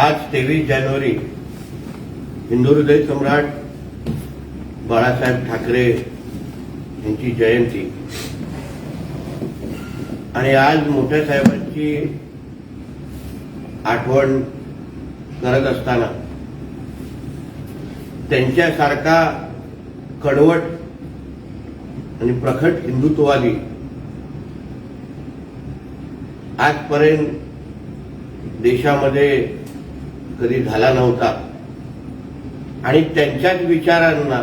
आज तेवीस जानेवारी हिंदू हृदय सम्राट बाळासाहेब ठाकरे यांची जयंती. आणि आज मोठ्या साहेबांची आठवण करत असताना त्यांच्यासारखा कडवट आणि प्रखट हिंदुत्ववादी आजपर्यंत देशामध्ये कधी झाला नव्हता. आणि त्यांच्याच विचारांना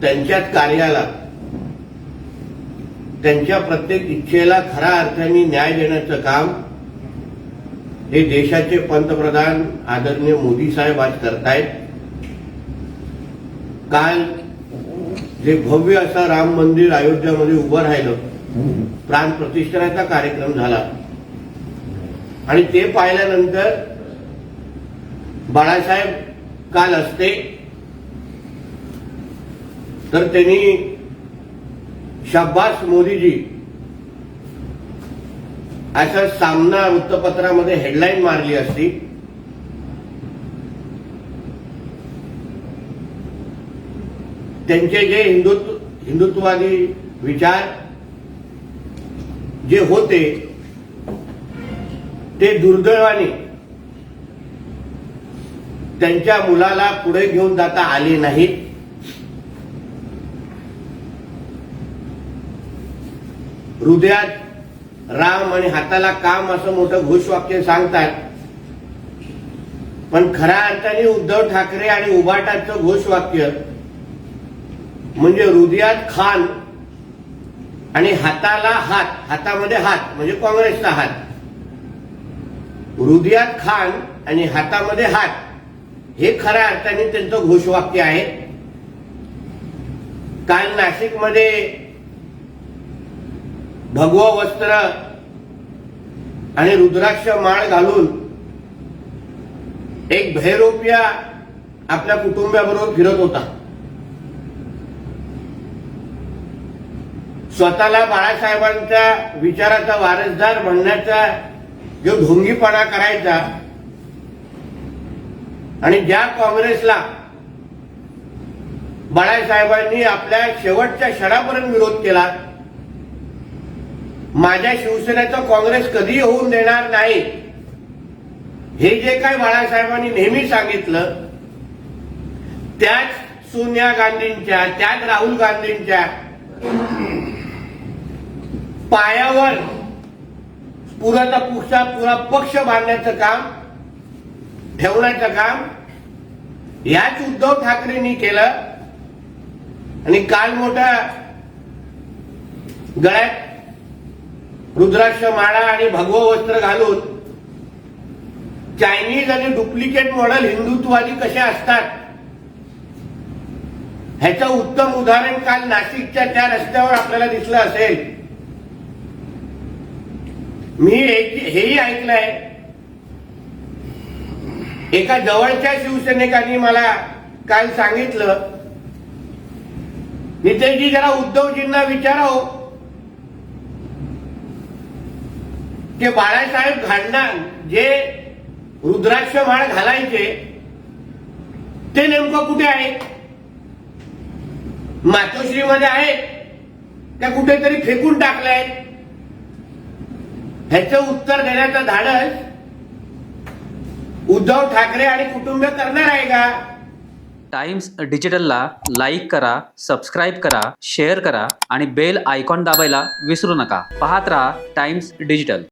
त्यांच्याच कार्याला त्यांच्या प्रत्येक इच्छेला खऱ्या अर्थाने न्याय देण्याचं काम हे देशाचे पंतप्रधान आदरणीय मोदी साहेब आज करतायत. काल जे भव्य असं राम मंदिर अयोध्यामध्ये उभं राहिलं प्राण प्रतिष्ठानाचा कार्यक्रम झाला. आणि ते पाहिल्यानंतर बाळासाहेब काल असते तर त्यांनी शब्बास मोदीजी असा सामना वृत्तपत्रामध्ये हेडलाईन मारली असती. त्यांचे जे हिंदुत्व हिंदुत्ववादी विचार जे होते ते दुर्दैवाने त्यांच्या मुलाला पुढे घेऊन जाता आले नाहीत हृदयात राम आणि हाताला काम असं मोठं घोषवाक्य सांगतात. पण खऱ्या अर्थाने उद्धव ठाकरे आणि उभाटाचं घोषवाक्य म्हणजे हृदयात खान आणि हाताला हात हातामध्ये हात म्हणजे काँग्रेसचा हात. हृदयात खान आणि हातामध्ये हात. हे खऱ्या अर्थाने त्यांचं घोषवाक्य आहे. काल नाशिकमध्ये भगव वस्त्र आणि रुद्राक्ष माळ घालून एक भैरोप्या आपल्या कुटुंबाबरोबर फिरत होता. स्वतःला बाळासाहेबांच्या विचाराचा वारसदार म्हणण्याचा जो ढोंगीपणा करायचा आणि ज्या काँग्रेसला बाळासाहेबांनी आपल्या शेवटच्या क्षणापर्यंत विरोध केला माझ्या शिवसेनेचा काँग्रेस कधी होऊन देणार नाही. हे जे काय बाळासाहेबांनी नेहमी सांगितलं त्याच सोनिया गांधींच्या त्याच राहुल गांधींच्या पायावर पुराचा पुढचा पुरा पक्ष बांधण्याचं काम ठेवण्याचं काम याच उद्धव ठाकरेंनी केलं. आणि काल मोठ्या गळ्यात रुद्राक्ष माळा आणि भगव वस्त्र घालून चायनीज आणि डुप्लिकेट मॉडेल हिंदुत्ववादी कसे असतात? ह्याचं उत्तम उदाहरण काल नाशिकच्या त्या रस्त्यावर आपल्याला दिसलं असेल. मी हेही ऐकलंय. एका जवळच्या शिवसैनिकांनी मला काल सांगितलं नितेशजी जरा उद्धवजींना विचाराव. की बाळासाहेब घालणार जे रुद्राक्ष माळ घालायचे ते नेमकं कुठे आहे? मातोश्रीमध्ये आहे त्या कुठेतरी फेकून टाकलंय. ह्याचं उत्तर देण्याचं धाडस उद्धव ठाकरे आणि कुटुंब करणार आहे का? टाइम्स डिजिटलला लाईक करा सबस्क्राईब करा शेअर करा आणि बेल आयकॉन दाबायला विसरू नका. पाहत रहा टाइम्स डिजिटल.